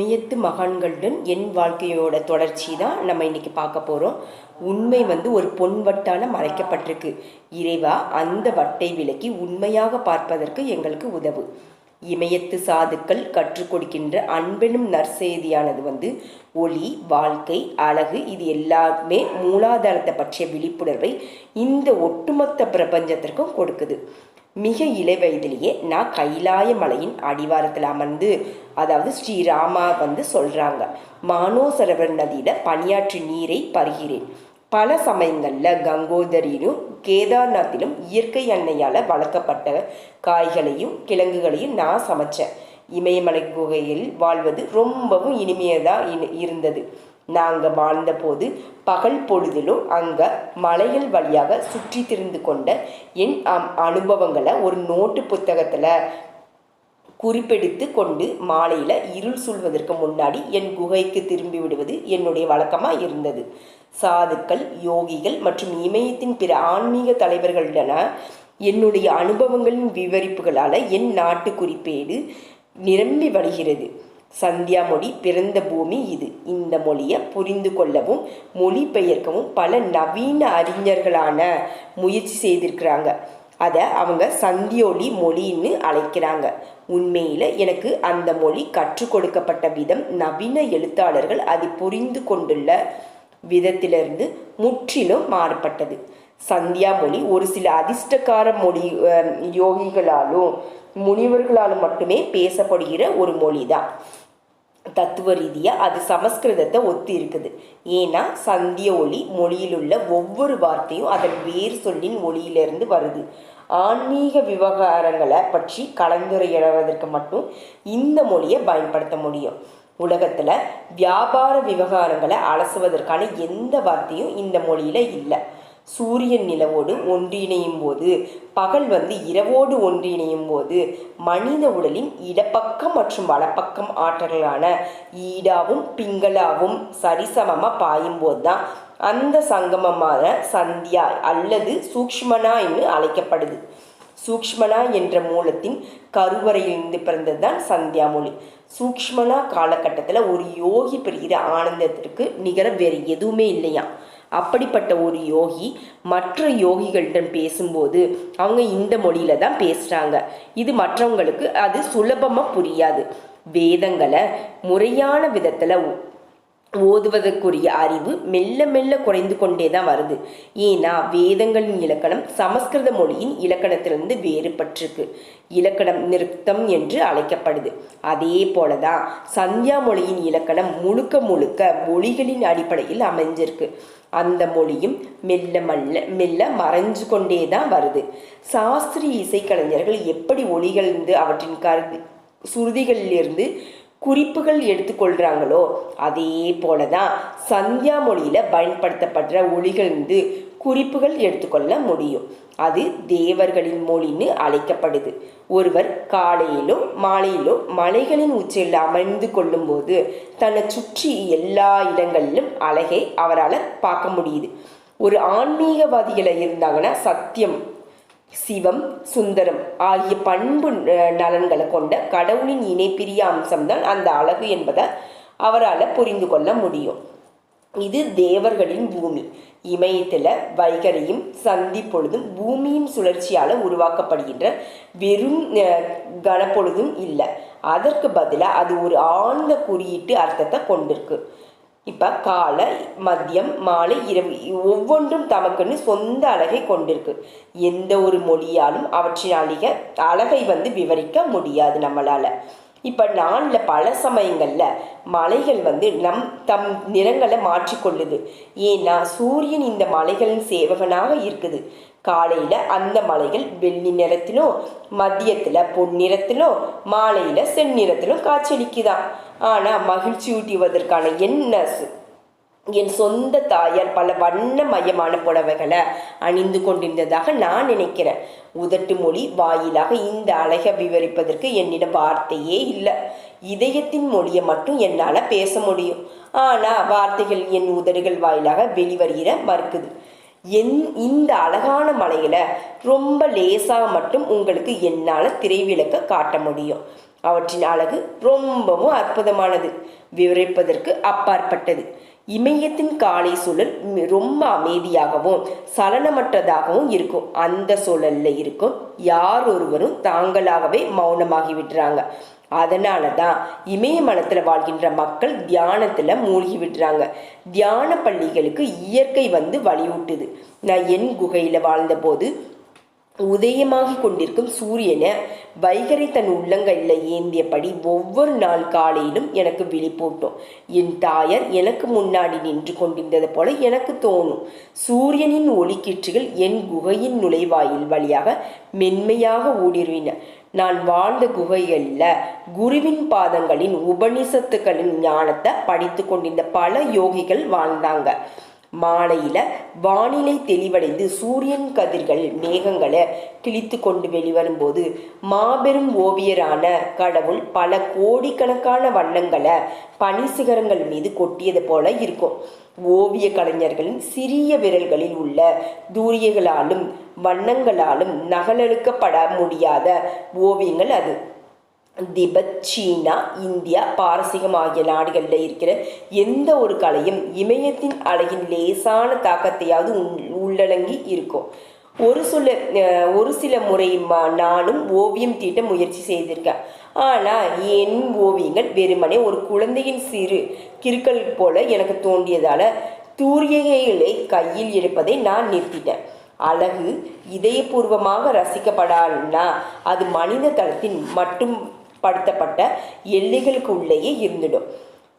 மையத்து மகான்களுடன் என் வாழ்க்கையோட தொடர்ச்சி தான் நம்ம இன்னைக்கு பார்க்க போகிறோம் உண்மை வந்து ஒரு பொன் வட்டான மறைக்கப்பட்டிருக்கு. இறைவா அந்த வட்டை விலக்கி உண்மையாக பார்ப்பதற்கு எங்களுக்கு உதவு. இமயத்து சாதுக்கள் கற்றுக் கொடுக்கின்ற அன்பெனும் நற்செய்தியானது வந்து ஒளி வாழ்க்கை அழகு இது எல்லாமே மூலாதாரத்தை பற்றிய விழிப்புணர்வை இந்த ஒட்டுமொத்த பிரபஞ்சத்திற்கும் கொடுக்குது. மிக இளை வயதிலேயே நான் கைலாய மலையின் அடிவாரத்தில் அமர்ந்து அதாவது ஸ்ரீராமா வந்து சொல்கிறாங்க மானோசரவர் நதியில் பணியாற்றி நீரை பருகிறேன். பல சமயங்களில் கங்கோதரியிலும் கேதார்நாத்திலும் இயற்கை அன்னையால் வளர்க்கப்பட்ட காய்களையும் கிழங்குகளையும் நான் சமைச்சேன். இமயமலை குகையில் வாழ்வது ரொம்பவும் இனிமையதாக இருந்தது. நாங்கள் வாழ்ந்தபோது பகல் பொழுதிலும் அங்கே மலைகள் வழியாக சுற்றி திரிந்து கொண்ட என் அம் அனுபவங்களை ஒரு நோட்டு புத்தகத்தில் குறிப்பெடுத்து கொண்டு மாலையில் இருள் சூழ்வதற்கு முன்னாடி என் குகைக்கு திரும்பி விடுவது என்னுடைய வழக்கமாக இருந்தது. சாதுக்கள் யோகிகள் மற்றும் இமயத்தின் பிற ஆன்மீக தலைவர்களிடன என்னுடைய அனுபவங்களின் விவரிப்புகளால் என் நாட்டு குறிப்பேடு நிரம்பி வருகிறது. சந்தியா மொழி பிறந்த பூமி இது. இந்த மொழியை புரிந்து கொள்ளவும் மொழிபெயர்க்கவும் பல நவீன அறிஞர்களான முயற்சி செய்திருக்கிறாங்க. அதை அவங்க சந்தியோலி மொழின்னு அழைக்கிறாங்க. உண்மையில் எனக்கு அந்த மொழி கற்றுக் கொடுக்கப்பட்ட விதம் நவீன எழுத்தாளர்கள் அதை புரிந்து கொண்டுள்ள விதத்திலிருந்து முற்றிலும் மாறுபட்டது. சந்தியா மொழி ஒரு சில அதிர்ஷ்டக்கார மொழி யோகிகளாலும் முனிவர்களாலும் மட்டுமே பேசப்படுகிற ஒரு மொழி தான் தத்துவ ரீதியாக அது சமஸ்கிருதத்தை ஒத்து இருக்குது ஏன்னா சந்திய ஒளி மொழியிலுள்ள ஒவ்வொரு வார்த்தையும் அதன் வேர் சொல்லின் மொழியிலிருந்து வருது. ஆன்மீக விவகாரங்களை பற்றி கலந்துரையாடுவதற்கு மட்டும் இந்த மொழியை பயன்படுத்த முடியும். உலகத்தில் வியாபார விவகாரங்களை அலசுவதற்கான எந்த வார்த்தையும் இந்த மொழியில் இல்லை. சூரியன் நிலவோடு ஒன்றிணையும் போது பகல் வந்து இரவோடு ஒன்றிணையும் போது மனித உடலின் இடப்பக்கம் மற்றும் வலப்பக்கம் ஆற்றல்களான ஈடாவும் பிங்களாவும் சரிசமமாக பாயும்போது தான் அந்த சங்கமமான சந்தியா அல்லது சூக்ஷ்மனா என்று அழைக்கப்படுது. சூக்ஷ்மனா என்ற மூலத்தின் கருவறையிலிருந்து பிறந்தது தான் சந்தியா மொழி. சூக்ஷ்மனா காலகட்டத்தில் ஒரு யோகி பெறுகிற ஆனந்தத்திற்கு நிகர வேறு எதுவுமே இல்லையா அப்படிப்பட்ட ஒரு யோகி மற்ற யோகிகளிடம் பேசும்போது அவங்க இந்த மொழியில தான் பேசுகிறாங்க இது மற்றவங்களுக்கு அது சுலபமாக புரியாது. வேதங்களை முறையான விதத்தில் ஓதுவதற்குரிய அறிவு மெல்ல மெல்ல குறைந்து கொண்டே தான் வருது. ஏன்னா வேதங்களின் இலக்கணம் சமஸ்கிருத மொழியின் இலக்கணத்திலிருந்து வேறுபட்டிருக்கு. இலக்கணம் நிறுத்தம் என்று அழைக்கப்படுது. அதே போல தான் சந்தியா மொழியின் இலக்கணம் முழுக்க முழுக்க மொழிகளின் அடிப்படையில் அமைஞ்சிருக்கு. அந்த மொழியும் மெல்ல மெல்ல மெல்ல மறைஞ்சு கொண்டே தான் வருது. சாஸ்திரிய இசைக்கலைஞர்கள் எப்படி ஒளிகள்ந்து அவற்றின் கருதி சுருதிகளிலிருந்து குறிப்புகள் எடுத்துக்கொள்கிறாங்களோ அதே போல தான் சந்தியா மொழியில் பயன்படுத்தப்படுற ஒளிகளிலிருந்து குறிப்புகள் எடுத்துக்கொள்ள முடியும். அது தேவர்களின் மொழின்னு அழைக்கப்படுது. ஒருவர் காலையிலும் மாலையிலும் மலைகளின் உச்சியில் அமர்ந்து கொள்ளும்போது தன்னை சுற்றி எல்லா இடங்களிலும் அழகை அவரால் பார்க்க முடியுது. ஒரு ஆன்மீகவாதிகளை இருந்தாங்கன்னா சத்தியம் சிவம் சுந்தரம் ஆகிய பண்பு நலன்களை கொண்ட கடவுளின் இணைப்பிரிய அம்சம்தான் அந்த அழகு என்பதை அவரால் புரிந்து கொள்ள முடியும். இது தேவர்களின் பூமி. இமயத்தில் வைகரையும் சந்தி பொழுதும் பூமியின் சுழற்சியால் உருவாக்கப்படுகின்ற வெறும் கனப்பொழுதும் இல்லை. அதற்கு பதிலாக அது ஒரு ஆழ்ந்த குறியீட்டு அர்த்தத்தை கொண்டிருக்கு. இப்போ காலை மதியம் மாலை இரவு ஒவ்வொன்றும் தமக்குன்னு சொந்த அழகை கொண்டிருக்கு. எந்த ஒரு மொழியாலும் அவற்றின் அழிக அழகை வந்து விவரிக்க முடியாது நம்மளால். இப்போ நாளில் பல சமயங்களில் மலைகள் வந்து நம் தம் நிறங்களை மாற்றிக்கொள்ளுது. ஏன்னா சூரியன் இந்த மலைகளின் சேவகனாக இருக்குது. காலையில் அந்த மலைகள் வெள்ளி நிறத்திலும் மதியத்தில் பொன்னிறத்திலும் மாலையில் செந்நிறத்திலும் காய்ச்சலிக்குதான் ஆனால் மகிழ்ச்சி ஊட்டுவதற்கான என்ன என் சொந்த தாயார் பல வண்ணமயமான புடவைகளை அணிந்து கொண்டிருந்ததாக நான் நினைக்கிறேன். உதட்டு மொழி வாயிலாக இந்த அழகை விவரிப்பதற்கு என்னிடம் வார்த்தையே இல்லை. இதயத்தின் மொழியை மட்டும் என்னால் பேச முடியும். ஆனால் வார்த்தைகள் என் உதடுகள் வாயிலாக வெளிவருகிற மறுக்குது. என் இந்த அழகான மலையில் ரொம்ப லேசாக மட்டும் உங்களுக்கு என்னால் திரைவிளக்க காட்ட முடியும். அவற்றின் அழகு ரொம்பவும் அற்புதமானது. விவரிப்பதற்கு அப்பாற்பட்டது. இமயத்தின் காலை சூழல் ரொம்ப அமைதியாகவும் சலனமற்றதாகவும் இருக்கும். அந்த சூழல்ல இருக்கும். யார் ஒருவரும் தாங்களாகவே மௌனமாகி விடுறாங்க. அதனால தான் இமயமலத்தில் வாழ்கின்ற மக்கள் தியானத்தில் மூழ்கி விடுறாங்க. தியான பள்ளிகளுக்கு இயற்கை வந்து வழியூட்டுது. நான் என் குகையில் வாழ்ந்தபோது உதயமாகி கொண்டிருக்கும் சூரியனை வைகரை தன் உள்ளங்களில் ஏந்தியபடி ஒவ்வொரு நாள் காலையிலும் எனக்கு விழிப்பூட்டும். என் தாயார் எனக்கு முன்னாடி நின்று கொண்டிருந்தது போல எனக்கு தோணும். சூரியனின் ஒளிக்கீற்றுகள் என் குகையின் நுழைவாயில் வழியாக மென்மையாக ஊடுருவின நான் வாழ்ந்த குகைகளில் குருவின் பாதங்களின் உபனிஷத்துக்களின் ஞானத்தை படித்து கொண்டிருந்த பல யோகிகள் வாழ்ந்தாங்க. மாலையில வானிலை தெளிவடைந்து சூரியன் கதிர்கள் மேகங்களை கிழித்து கொண்டு வெளிவரும்போது மாபெரும் ஓவியரான கடவுள் பல கோடிக்கணக்கான வண்ணங்களை பனிசிகரங்கள் மீது கொட்டியது போல இருக்கும். ஓவிய கலைஞர்களின் சிறிய விரல்களில் உள்ள தூரியங்களாலும் வண்ணங்களாலும் நகலெடுக்கப்பட முடியாத ஓவியங்கள் அது. திபெத் சீனா இந்தியா பாரசீகம் ஆகிய நாடுகளில் இருக்கிற எந்த ஒரு கலையும் இமயத்தின் அழகின் லேசான தாக்கத்தையாவது உள்- உள்ளடங்கி இருக்கும். ஒரு சில ஒரு சில முறை நானும் ஓவியம் தீட்ட முயற்சி செய்திருக்கேன். ஆனால் என் ஓவியங்கள் வெறுமனே ஒரு குழந்தையின் சிறு கிறுக்கல் போல எனக்கு தோன்றியதால தூரியகைகளை கையில் எடுப்பதை நான் நிறுத்திட்டேன். அழகு இதயபூர்வமாக ரசிக்கப்படாதுன்னா அது மனித தளத்தின் மட்டும் படுத்தப்பட்ட எல்லைகளுக்கு உள்ளேயே இருந்துடும்.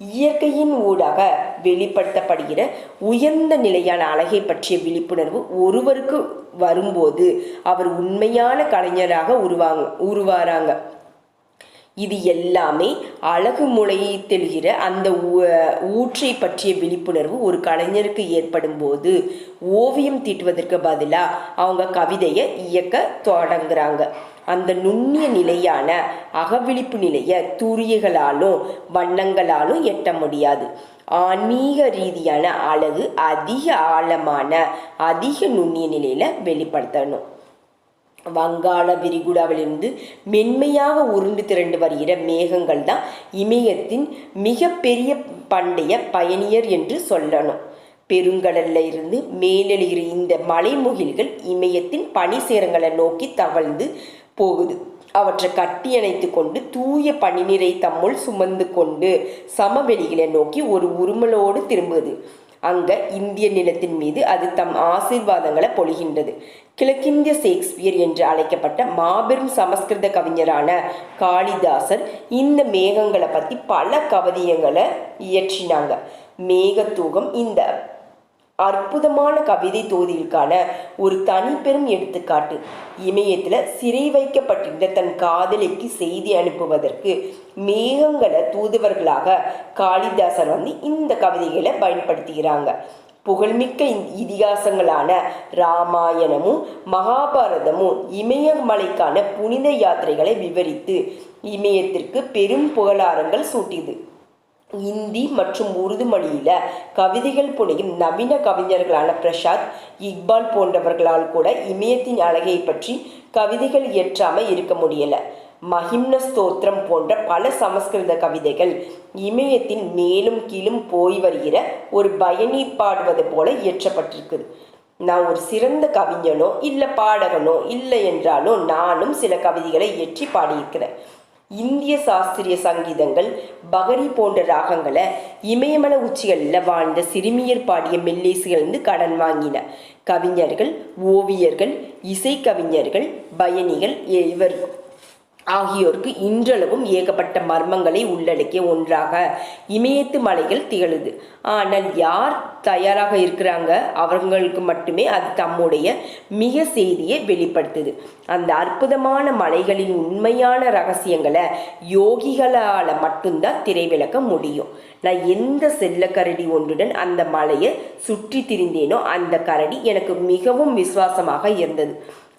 இயற்கையின் ஊடாக வெளிப்படுத்தப்படுகிற உயர்ந்த நிலையான அழகை பற்றிய விழிப்புணர்வு ஒருவருக்கு வரும்போது அவர் உண்மையான கலைஞராக உருவாங்க உருவாராங்க இது எல்லாமே அழகு முளையை தெளிகிற அந்த ஊ- ஊற்றை பற்றிய விழிப்புணர்வு ஒரு கலைஞருக்கு ஏற்படும் போது ஓவியம் தீட்டுவதற்கு பதிலாக அவங்க கவிதையை இயக்க தொடங்குறாங்க. அந்த நுண்ணிய நிலையான அகவிழிப்பு நிலையை தூரியங்களாலும் வண்ணங்களாலும் எட்ட முடியாது. ஆன்மீக ரீதியான அழகு அதிக ஆழமான அதிக நுண்ணிய நிலையில வெளிப்படுத்தணும். வங்காள விரிகுடாவிலிருந்து மென்மையாக உருண்டு திரண்டு வருகிற மேகங்கள் தான் இமயத்தின் மிகப்பெரிய பண்டைய பயணியர் என்று சொல்லணும். பெருங்கடல்ல இருந்து மேலெழுகிற இந்த மலைமுகில்கள் இமயத்தின் பனிசேரங்களை நோக்கி தவழ்ந்து போகுது. அவற்றை கட்டியணைத்து கொண்டு தூய பனிநீரை தம்முள் சுமந்து கொண்டு சமவெளிகளை நோக்கி ஒரு உருமலோடு திரும்புது அங்க இந்திய நிலத்தின் மீது அது தம் ஆசீர்வாதங்களை பொழிகின்றது. கிழக்கிந்திய ஷேக்ஸ்பியர் என்று அழைக்கப்பட்ட மாபெரும் சமஸ்கிருத கவிஞரான காளிதாசர் இந்த மேகங்களை பத்தி பல கவிதையங்களை இயற்றினாங்க. மேகத்தூகம் இந்த அற்புதமான கவிதை தொகுதிகளுக்கான ஒரு தனிப்பெரும் எடுத்துக்காட்டு. இமயத்தில் சிறை வைக்கப்பட்டிருந்த தன் காதலிக்கு செய்தி அனுப்புவதற்கு மேகங்களை தூதுவர்களாக காளிதாசர் வந்து இந்த கவிதைகளை பயன்படுத்துகிறாங்க. புகழ்மிக்க இதிகாசங்களான ராமாயணமும் மகாபாரதமும் இமயமலைக்கான புனித யாத்திரைகளை விவரித்து இமயத்திற்கு பெரும் புகழாரங்கள் சூட்டியது. இந்தி மற்றும் உருது மொழியில கவிதைகள் புனையும் நவீன கவிஞர்களான பிரசாத் இக்பால் போன்றவர்களால் கூட இமயத்தின் அழகை பற்றி கவிதைகள் இயற்றாமல் இருக்க முடியல. மகிம்ன ஸ்தோத்திரம் போன்ற பல சமஸ்கிருத கவிதைகள் இமயத்தின் மேலும் கீழும் போய் வருகிற ஒரு பயணி பாடுவது போல இயற்றப்பட்டிருக்குது. நான் ஒரு சிறந்த கவிஞனோ இல்லை பாடகனோ இல்லை என்றாலும் நானும் சில கவிதைகளை இயற்றி பாடியிருக்கிறேன். இந்திய சாஸ்திரிய சங்கீதங்கள் பகரி போன்ற ராகங்களை இமயமலை உச்சிகளில் வாழ்ந்த சிறுமியர் பாடிய மெல்லேசுகளிருந்து கடன் வாங்கின. கவிஞர்கள் ஓவியர்கள் இசைக்கவிஞர்கள் பயணிகள் இவர் ஆகியோருக்கு இன்றளவும் ஏகப்பட்ட மர்மங்களை உள்ளடக்கிய ஒன்றாக இமயத்து மலைகள் திகழுது. ஆனால் யார் தயாராக இருக்கிறாங்க? அவங்களுக்கு மட்டுமே அது தம்முடைய மிக செய்தியை வெளிப்படுத்துது. அந்த அற்புதமான மலைகளின் உண்மையான ரகசியங்களை யோகிகளால் மட்டும்தான் திரைவிளக்க முடியும். நான் எந்த செல்லக்கரடி ஒன்றுடன் அந்த மலையை சுற்றி திரிந்தேனோ அந்த கரடி எனக்கு மிகவும் விசுவாசமாக இருந்தது.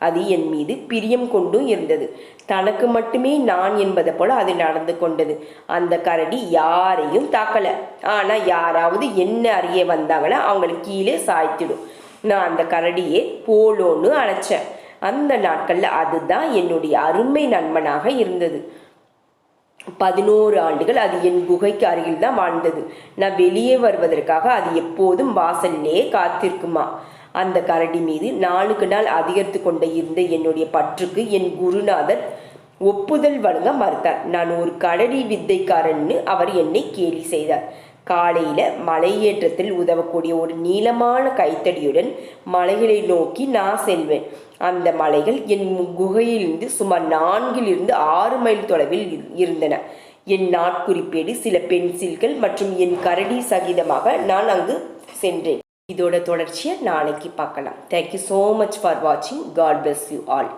அது என் மீது பிரியம் கொண்டும் இருந்தது. தனக்கு மட்டுமே நான் என்பதை போல அது நடந்து கொண்டது. அந்த கரடி யாரையும் தாக்கல. ஆனா யாராவது என்ன அறிய வந்தாங்கன்னா அவங்களுக்கு கீழே சாய்த்திடும். நான் அந்த கரடியை போலோன்னு அழைச்சேன். அந்த நாட்கள்ல அதுதான் என்னுடைய அருமை நண்பனாக இருந்தது. பதினோரு ஆண்டுகள் அது என் குகைக்கு அருகில் தான் வாழ்ந்தது. நான் வெளியே வருவதற்காக அது எப்போதும் வாசல்லே காத்திருக்குமா? அந்த கரடி மீது நாளுக்கு நாள் அதிகரித்து கொண்டே இருந்த என்னுடைய பற்றுக்கு என் குருநாதர் ஒப்புதல் வழங்க மறுத்தார். நான் ஒரு கரடி வித்தைக்காரன்னு அவர் என்னை கேலி செய்தார். காலையில மலையேற்றத்தில் உதவக்கூடிய ஒரு நீளமான கைத்தடியுடன் மலைகளை நோக்கி நான் செல்வேன். அந்த மலைகள் என் குகையிலிருந்து சுமார் நான்கிலிருந்து ஆறு மைல் தொலைவில் இரு- இருந்தன. என் நாட்குறிப்பேடு சில பென்சில்கள் மற்றும் என் கரடி சகிதமாக நான் அங்கு சென்றேன். இதோட தொடர்ச்சியை நாளைக்கு பார்க்கலாம். Thank you so much for வாட்சிங் காட் பிளஸ் யூ ஆல்